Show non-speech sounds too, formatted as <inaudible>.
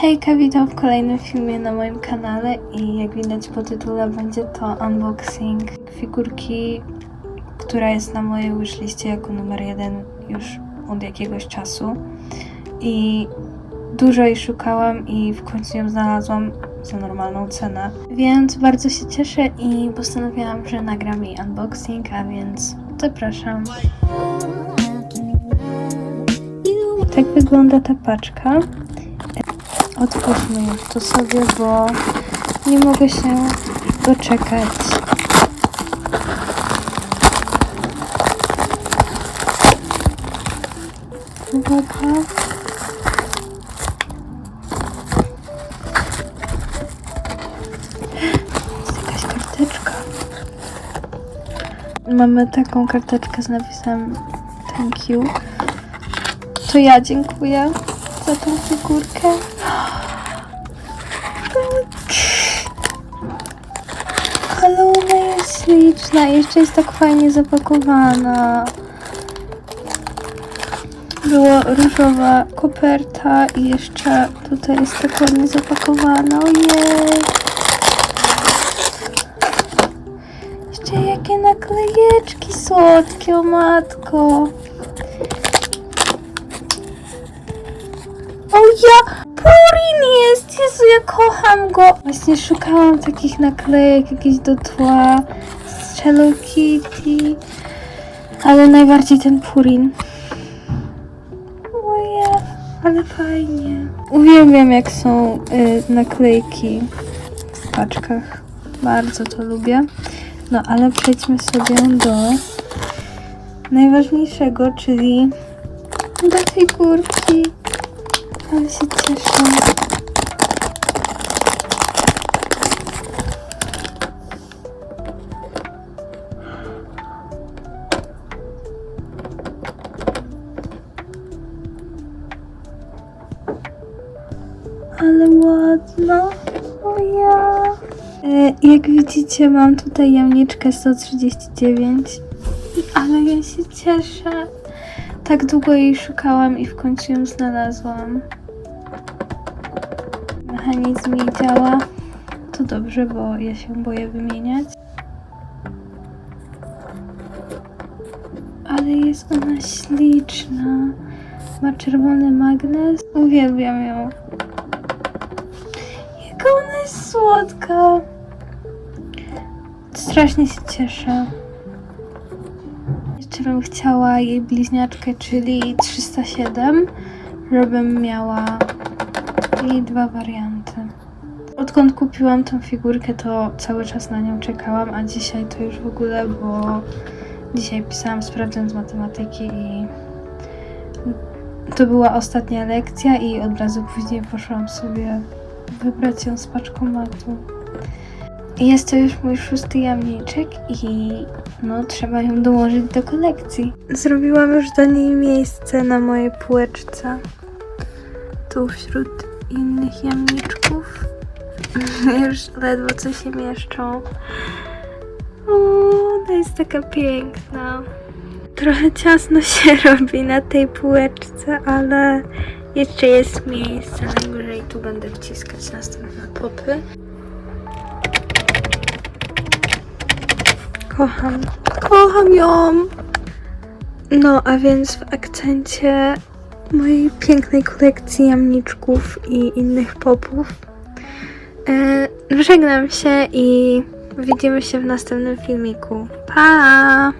Hejka, witam w kolejnym filmie na moim kanale i jak widać po tytule będzie to unboxing figurki, która jest na mojej wishliście jako numer jeden już od jakiegoś czasu i dużo jej szukałam i w końcu ją znalazłam za normalną cenę, więc bardzo się cieszę i postanowiłam, że nagram jej unboxing, a więc zapraszam. Tak wygląda ta paczka. Otwórzmy już to sobie, bo nie mogę się doczekać. Uwaga. Jakaś karteczka. Mamy taką karteczkę z napisem thank you. To ja dziękuję za tą figurkę. Ale ona jest śliczna jeszcze jest tak fajnie zapakowana. Była różowa koperta i jeszcze tutaj jest tak ładnie zapakowana. Ojej! Jeszcze jakie naklejeczki słodkie, o matko! Ja! Purin jest! Jezu, ja kocham go! Właśnie szukałam takich naklejek jakieś do tła z Hello Kitty. Ale najbardziej ten Purin. Oje, ale fajnie. Uwielbiam jak są y, naklejki w paczkach. Bardzo to lubię. No ale przejdźmy sobie do najważniejszego, czyli do figurki. Ale się cieszę. Ale ładna. O ja. E, jak widzicie, mam tutaj jamniczkę 139. Ale ja się cieszę. Tak długo jej szukałam i w końcu ją znalazłam. Mechanizm jej działa. To dobrze, bo ja się boję wymieniać. Ale jest ona śliczna. Ma czerwony magnes. Uwielbiam ją. Jaka ona jest słodka. Strasznie się cieszę. Jeszcze bym chciała jej bliźniaczkę, czyli 307, żebym miała jej dwa warianty. Odkąd kupiłam tą figurkę, to cały czas na nią czekałam, a dzisiaj to już w ogóle, bo dzisiaj pisałam sprawdzian z matematyki i to była ostatnia lekcja i od razu później poszłam sobie wybrać ją z paczkomatu. Jest to już mój szósty jamniczek i no trzeba ją dołożyć do kolekcji. Zrobiłam już do niej miejsce na mojej półeczce. Tu wśród innych jamniczków. <laughs> już ledwo co się mieszczą. O, ona jest taka piękna. Trochę ciasno <laughs> się robi na tej półeczce, ale jeszcze jest miejsce. Najwyżej tu będę wciskać następne popy. Kocham. Kocham ją. No, a więc w akcencie mojej pięknej kolekcji jamniczków i innych popów e, żegnam się i widzimy się w następnym filmiku. Pa!